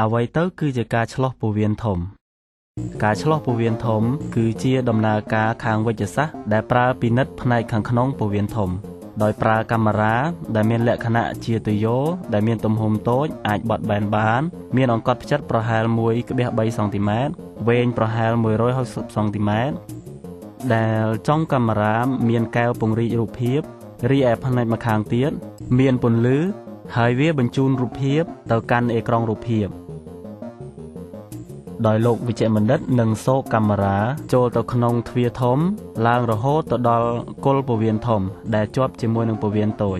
អ្វីទៅគឺជាការឆ្លោះពោះវៀនធំ ការឆ្លោះពោះវៀនធំ គឺជាដំណើរការខាងវិទ្យាសាស្ត្រដែលប្រើពិនិត្យផ្នែកខាងក្នុងពោះវៀនធំ ដោយប្រើកាមេរ៉ាដែលមានលក្ខណៈជាទុយោដែលមានទំហំតូចអាចបត់បែនបាន មានអង្កត់ផ្ចិតប្រហែល1.3សង់ទីម៉ែត្រវែងប្រហែល160សង់ទីម៉ែត្រដែលចុងកាមេរ៉ាមានកែវពង្រីករូបភាពរីឯផ្នែកម្ខាងទៀតមានពន្លឺ ហើយវាបញ្ជូនរូបភាពទៅកាន់អេក្រង់រូបភាពដោយលោកវិជ្ជបណ្ឌិតនឹងសោកកាមេរ៉ាចូលទៅក្នុងទ្វារធំ ឡើងរហូតទៅដល់គល់ពវៀនធំ ដែលជាប់ជាមួយនឹងពវៀនតូច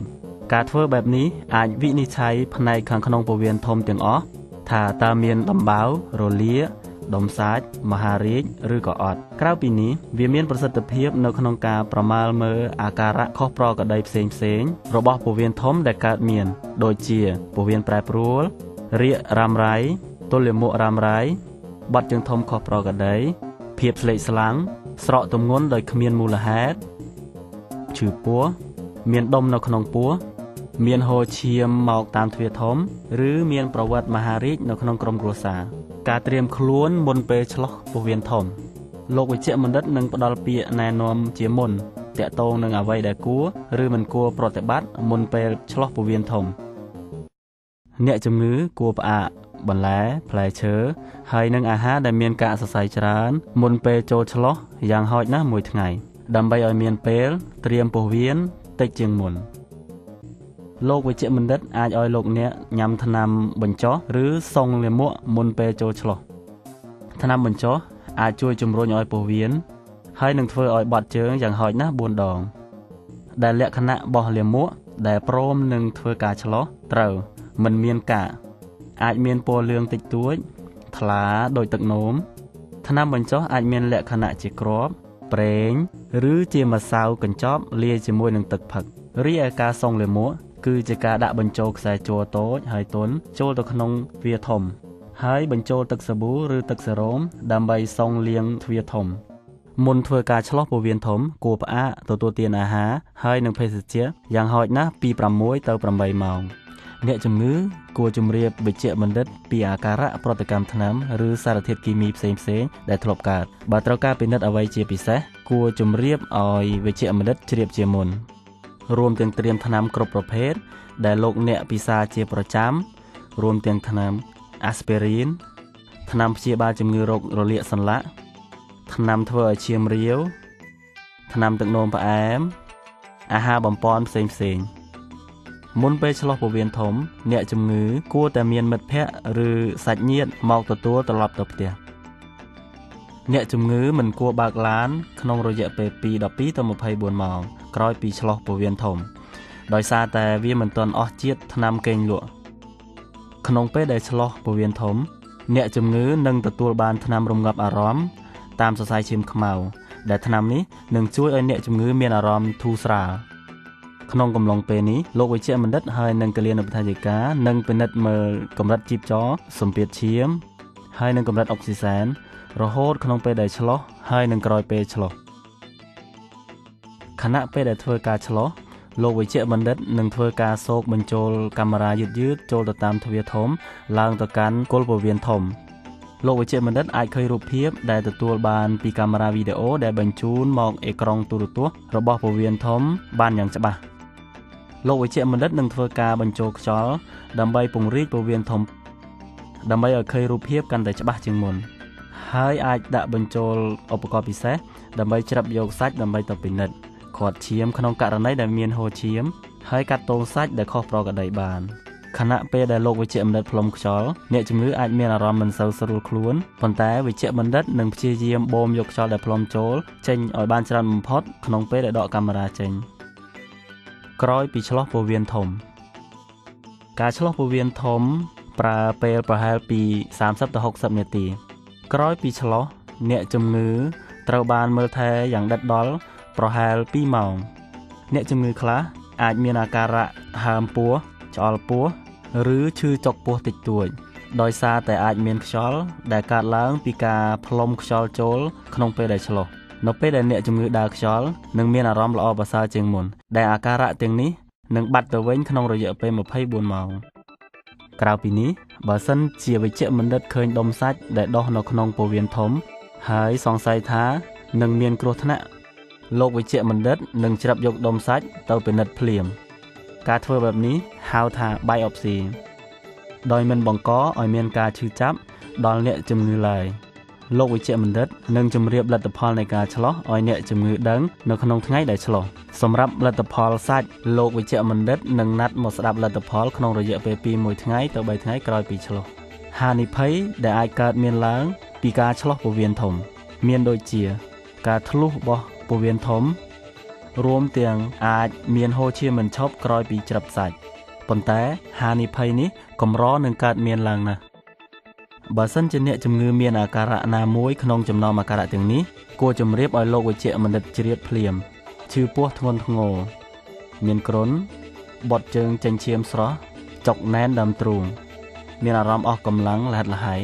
ការធ្វើបែបនេះអាចវិនិច្ឆ័យផ្នែកខាងក្នុងពវៀនធំទាំងអស់ថាតើមានដំបៅរលា ដុំសាច់មហារាជឬក៏អត់ក្រៅពីនេះវាមានប្រសិទ្ធភាពនៅក្នុងការប្រមាលមើលអាការៈខុសប្រក្រតីផ្សេងផ្សេងរបស់ពោះវៀនធំដែលកើតមាន ដូចជាពោះវៀនប្រែប្រួលរាករ៉ាំរ៉ៃទល់លាមករ៉ាំរ៉ៃបាត់ជើងធំខុសប្រក្រតីភាពស្លេកស្លាំងស្រកទម្ងន់ដោយគ្មានមូលហេតុឈឺពោះមានដុំនៅក្នុងពោះមានហូរឈាមមកតាមទ្វារធំ ឬមានប្រវត្តិមហារាជនៅក្នុងក្រុមគ្រួសារ ការត្រៀមខ្លួនមុនពេលឆ្លោះពោះវៀនធំលោកវិជ្ជបណ្ឌិតនឹងផ្ដល់ពាក្យណែនាំជាមុនតាក់ទងនឹងអ្វីដែលគួរឬមិនគួរប្រតិបត្តិមុនពេលឆ្លោះពោះវៀនធំអ្នកជំងឺគួរផ្អាកបន្លែផ្លែឈើហើយនិងអាហារដែលមានការសរសៃច្រើន មុនពេលចូលឆ្លោះយ៉ាងហោចណាស់មួយថ្ងៃ ដើម្បីឲ្យមានពេល ត្រៀមពោះវៀនតិចជាងមុន លោកវិជ្ជបណ្ឌិតអាចឲ្យលោកអ្នកញ៉ាំថ្នាំបញ្ចុះឬសុងលាមកមុនពេលចូលឆ្លោះថ្នាំបញ្ចុះអាចជួយជំរុញឲ្យពោះវៀនហើយនឹងធ្វើឲ្យបាត់ជើងយ៉ាងហោចណាស់4ដង ដែលលក្ខណៈបោះលាមកដែលព្រមនឹងធ្វើការឆ្លោះត្រូវមិនមានកាអាចមានពណ៌លឿងតិចតួចថ្លាដូចទឹកនោមថ្នាំបញ្ចុះអាចមានលក្ខណៈជាគ្រាប់ប្រេង ឬជាម្សៅកញ្ចប់លាយជាមួយនឹងទឹកផឹករីឯការសុងលាមក គឺជាការដាក់បញ្ចូលខ្សែជ័រតូចហើយទន់ចូលទៅក្នុងទ្វារធំ ហើយបញ្ចូលទឹកសាប៊ូឬទឹកសេរ៉ូមដើម្បីសុងលាងទ្វារធំមុនធ្វើការឆ្លោះពោះវៀនធំគួរផ្អាកទទួលទានអាហារហើយនិងភេសជ្ជៈយ៉ាងហោចណាស់ពី6ទៅ8ម៉ោងអ្នកជំងឺគួរជម្រាបវិជ្ជបណ្ឌិតពីអាការៈប្រតិកម្មថ្នាំឬសារធាតុគីមីផ្សេងផ្សេងដែលធ្លាប់កើតបើត្រូវការពិនិត្យអ្វីជាពិសេសគួរជម្រាបឲ្យវិជ្ជបណ្ឌិតជ្រាបជាមុន រួមទាំងត្រៀមថ្នាំគ្រប់ប្រភេទដែលលោកអ្នកពិសាជាប្រចាំរួមទាំងថ្នាំអាស្ពីរីនថ្នាំព្យាបាលជំងឺរោគរលាកសន្លាក់ថ្នាំធ្វើឲ្យឈាមរាវថ្នាំទឹកនោមផ្អែម អាហារបំពន់ផ្សេងផ្សេងមុនពេលឆ្លោះពោះវៀនធំ អ្នកជំងឺគួរតែមានមិត្តភ័ក្តិឬសាច់ញាតិមកទទួលត្រឡប់ទៅផ្ទះ អ្នកជំងឺមិនគួរបើកឡាន ក្នុងរយៈពេលពី12ទៅ24ម៉ោងក្រោយពីឆ្លោះពោះវៀនធំ ដោយសារតែវាមិនទាន់អស់ជាតិថ្នាំកេងលក់ក្នុងពេលដែលឆ្លោះពោះវៀនធំ អ្នកជំងឺនឹងទទួលបានថ្នាំរងាប់អារម្មណ៍តាមសរសៃឈាមខ្មៅដែលថ្នាំនេះនឹងជួយឲ្យអ្នកជំងឺមានអារម្មណ៍ធូរស្រាលក្នុងកំឡុងពេលនេះលោកវិជ្ជបណ្ឌិតហើយនឹងកលានុបដ្ឋាយិកានឹងពិនិត្យមើលកម្រិតជីពចរសម្ពាធឈាមហើយនឹងកម្រិតអុកស៊ីសែន រហូតក្នុងពេលដែលឆ្លោះហើយនឹងក្រោយពេលឆ្លោះខណៈពេលដែលធ្វើការឆ្លោះលោកវិជ្ជបណ្ឌិតនឹងធ្វើការសោកបញ្ចូលកាមេរ៉ាយឺតយឺតចូលទៅតាមទ្វារធំ ឡើងទៅកាន់គល់ពវៀនធំលោកវិជ្ជបណ្ឌិតអាចឃើញរូបភាពដែលទទួលបានពីកាមេរ៉ាវីដេអូដែលបញ្ជូនមកអេក្រង់ទូរទស្សន៍របស់ពវៀនធំបានយ៉ាងច្បាស់លោកវិជ្ជបណ្ឌិតនឹងធ្វើការបញ្ចូលខ្យល់ដើម្បីពង្រីកពវៀនធំ ដើម្បីឲ្យឃើញរូបភាពកាន់តែច្បាស់ជាងមុន ហើយអាចដាក់បញ្ចូលឧបករណ៍ពិសេសដើម្បីច្រាប់យកសាច់ដើម្បីទៅពិនិត្យខាត់ឈាមក្នុងករណីដែលមានហូរឈាម ហើយកាត់តូនសាច់ដែលខុសប្រក្រតីបានខណៈពេលដែលលោកវិជ្ជបណ្ឌិតផ្លុំខ្យល់អ្នកជំងឺអាចមានអារម្មណ៍មិនសូវស្រួលខ្លួនប៉ុន្តែវិជ្ជបណ្ឌិតនឹងព្យាយាមបូមយកខ្យល់ដែលផ្លុំចូលចេញឲ្យបានច្រើនបំផុតក្នុងពេលដែលដកកាមេរ៉ាចេញក្រោយពីឆ្លោះពោះវៀនធំ ការឆ្លោះពោះវៀនធំប្រើពេលប្រហែលពី30ទៅ60នាទី ក្រោយពីឆ្លោះអ្នកជំងឺត្រូវបានមើលថែយ៉ាងដិតដល់ប្រហែល2ម៉ោង អ្នកជំងឺខ្លះអាចមានអាការៈហើមពោះឆ្អល់ពោះឬឈឺចុកពោះតិចតួច ដោយសារតែអាចមានខ្យល់ដែលកើតឡើងពីការផ្លុំខ្យល់ចូល ក្នុងពេលដែលឆ្លោះនៅពេលដែលអ្នកជំងឺដើរខ្យល់នឹងមានអារម្មណ៍ល្អប្រសើរជាងមុនដែលអាការៈទាំងនេះនឹងបាត់ទៅវិញក្នុងរយៈពេល24ម៉ោងក្រៅពីនេះ បើសិនជាវិជ្ជបណ្ឌិតឃើញដុំសាច់ដែលដុះនៅក្នុងពោះវៀនធំ ហើយសង្ស័យថានឹងមានគ្រោះថ្នាក់លោកវិជ្ជបណ្ឌិតនឹងច្រាប់យកដុំសាច់ទៅពិនិត្យភ្លាម ការធ្វើបែបនេះហៅថា biopsy ដោយមិនបង្កឲ្យមានការឈឺចាប់ដល់អ្នកជំងឺឡើយលោកវិជ្ជបណ្ឌិតនឹងជម្រាបលទ្ធផលនៃការឆ្លោះឲ្យអ្នកជំងឺដឹងនៅក្នុងថ្ងៃដែលឆ្លោះ សម្រាប់លទ្ធផលសាច់លោកវិជ្ជបណ្ឌិតនឹងណាត់មកស្ដាប់លទ្ធផលក្នុងរយៈពេលពី1ថ្ងៃទៅ3ថ្ងៃក្រោយពីឆ្លោះហានិភ័យដែលអាចកើតមានឡើង ពីការឆ្លោះពោះវៀនធំ មានដូចជា ការធ្លុះរបស់ពោះវៀនធំ រួមទាំងអាចមានហូរឈាមមិនឈប់ក្រោយពីច្រឹបសាច់ប៉ុន្តែហានិភ័យនេះកម្រនឹងកើតមានឡើងណាស់បើសិនជាអ្នកជំងឺមានអាការៈណាមួយក្នុងចំណោមអាការៈទាំងនេះគួរជម្រាបឲ្យលោកវិជ្ជបណ្ឌិតជ្រាបភ្លាម ឈឺពោះធ្ងន់ធ្ងរមានគ្រុនបត់ជើងចេញឈាមស្រស់ចុកណែនដើមទ្រូងមានអារម្មណ៍អស់កម្លាំងលះលហើយ